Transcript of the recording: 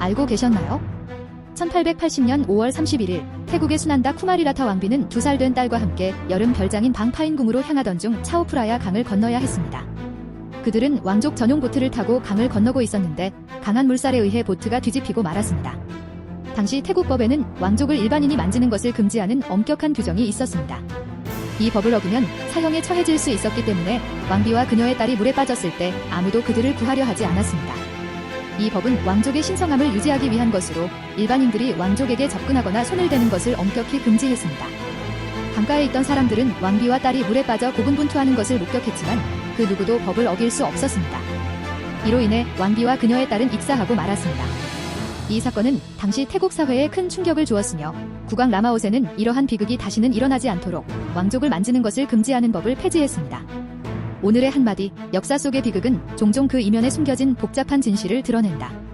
알고 계셨나요? 1880년 5월 31일 태국의 순한다 쿠마리라타 왕비는 두 살 된 딸과 함께 여름 별장인 방파인궁으로 향하던 중 차오프라야 강을 건너야 했습니다. 그들은 왕족 전용 보트를 타고 강을 건너고 있었는데 강한 물살에 의해 보트가 뒤집히고 말았습니다. 당시 태국 법에는 왕족을 일반인이 만지는 것을 금지하는 엄격한 규정이 있었습니다. 이 법을 어기면 사형에 처해질 수 있었기 때문에 왕비와 그녀의 딸이 물에 빠졌을 때 아무도 그들을 구하려 하지 않았습니다. 이 법은 왕족의 신성함을 유지하기 위한 것으로 일반인들이 왕족에게 접근하거나 손을 대는 것을 엄격히 금지했습니다. 강가에 있던 사람들은 왕비와 딸이 물에 빠져 고군분투하는 것을 목격했지만 그 누구도 법을 어길 수 없었습니다. 이로 인해 왕비와 그녀의 딸은 익사하고 말았습니다. 이 사건은 당시 태국 사회에 큰 충격을 주었으며 국왕 라마오세는 이러한 비극이 다시는 일어나지 않도록 왕족을 만지는 것을 금지하는 법을 폐지했습니다. 오늘의 한마디, 역사 속의 비극은 종종 그 이면에 숨겨진 복잡한 진실을 드러낸다.